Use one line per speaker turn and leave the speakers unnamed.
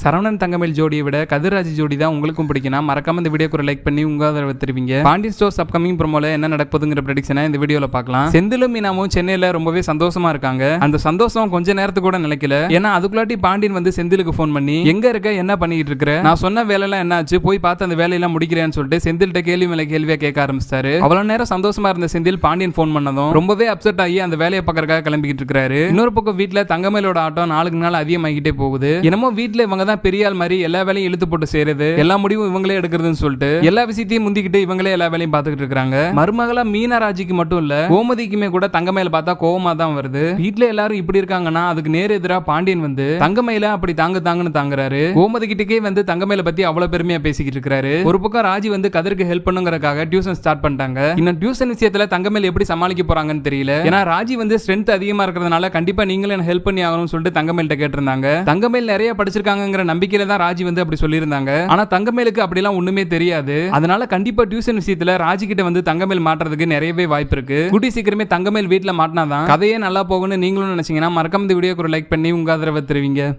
சரவணன் தங்கமேல் ஜோடியை விட கதிர்ராஜ் ஜோடி தான் உங்களுக்கும் பிடிக்கும்னா மறக்காம இந்த வீடியோக்கு ஒரு லைக் பண்ணி உங்க ஆதரவு தெரிவிங்க. பாண்டியன் ஸ்டோர்ஸ் அப்கமிங் ப்ரோமோல என்ன நடப்பதுங்கிற ப்ரெடிக்ஷனை இந்த வீடியோல பார்க்கலாம். செந்திலும் மீனாவும் சென்னையில ரொம்பவே சந்தோஷமா இருக்காங்க. அந்த சந்தோஷம் கொஞ்ச நேரத்துக்கு கூட நிலைக்கல. ஏன்னா அதுக்குள்ளாட்டி பாண்டியன் வந்து செந்திலுக்கு ஃபோன் பண்ணி எங்க இருக்க? என்ன பண்ணிட்டு இருக்கிற? நான் சொன்ன வேலையெல்லாம் என்ன ஆச்சு போய் பார்த்து அந்த வேலையெல்லாம் முடிக்கிறேன்னு சொல்லிட்டு செந்தில்கிட்ட கேள்வி மேல கேள்வியா கேட்க ஆரம்பிச்சாரு அவ்வளவு நேரம் சந்தோஷமா இருந்த செந்தில் பாண்டியன் ஃபோன் பண்ணதும் ரொம்பவே அப்செட் ஆகி அந்த வேலையை பார்க்கறதுக்காக கிளம்பிக்கிட்டு இருக்காரு இன்னொரு பக்கம் வீட்டுல தங்கமேலோட ஆட்டம் நாளுக்கு நாள் அதிகமாகிட்டே போகுது. என்னமோ வீட்டுல இவங்க தான் பெரிய ஆள் மாதிரி எல்லா வேலையும் இழுத்து போட்டு செய்யறது எல்லா முடிவும் இவங்களே எடுக்கிறதுன்னு சொல்லிட்டு எல்லா விஷயத்தையும் முந்திக்கிட்டு இவங்களே எல்லா வேலையும் பார்த்துக்கிட்டு இருக்காங்க. மருமகளா மீனராஜிக்கு மட்டும் இல்ல கோமதிக்குமே கூட தங்கமேல பார்த்தா கோவமா தான் வருது. வீட்டுல எல்லாரும் இப்படி இருக்காங்கன்னா அதுக்கு நேர் எதிரா பாண்டியன் வந்து தங்கமேல அப்படி தாங்க தாங்கன்னு தாங்குறாரு. கோமதி கிட்டக்கே வந்து தங்கமயில பத்தி அவ்வளவு பெருமையா பேசிக்கிட்டு இருக்காரு. ஒரு பக்கம் ராஜி வந்து கதிருக்கு ஹெல்ப் பண்ணுங்கறக்காக டியூஷன் ஸ்டார்ட் பண்ணிட்டாங்க. இன்னும் டியூஷன் விஷயத்துல தங்கமேல எப்படி சமாளிக்க போறாங்கன்னு தெரியல. ஏன்னா ராஜி வந்து ஸ்ட்ரென்த் அதிகமா இருக்கிறதுனால கண்டிப்பா நீங்களும் எனக்கு ஹெல்ப் பண்ணி ஆகணும்னு சொல்லிட்டு தங்கமேல்கிட்ட கேட்டிருந்தாங்க. தங்கமேல் நிறைய படிச்சிருக்காங்க படிச்சிருக்காங்கங்கிற நம்பிக்கையில தான் ராஜி வந்து அப்படி சொல்லியிருந்தாங்க. ஆனா தங்கமேலுக்கு அப்படிலாம் ஒண்ணுமே தெரியாது. அதனால கண்டிப்பா டியூஷன் விஷயத்துல ராஜி கிட்ட வந்து தங்கமேல் மாட்டுறதுக்கு நிறையவே வாய்ப்பு இருக்கு. குட்டி சீக்கிரமே தங்கமேல் வீட்டுல மாட்டினாதான். கதையே நல்லா போகும்னு நீங்களும் நினைச்சீங்கன்னா மறக்காம இந்த வீடியோக்கு ஒரு லைக் பண்ணி உங்க ஆதரவை தருவீங்க.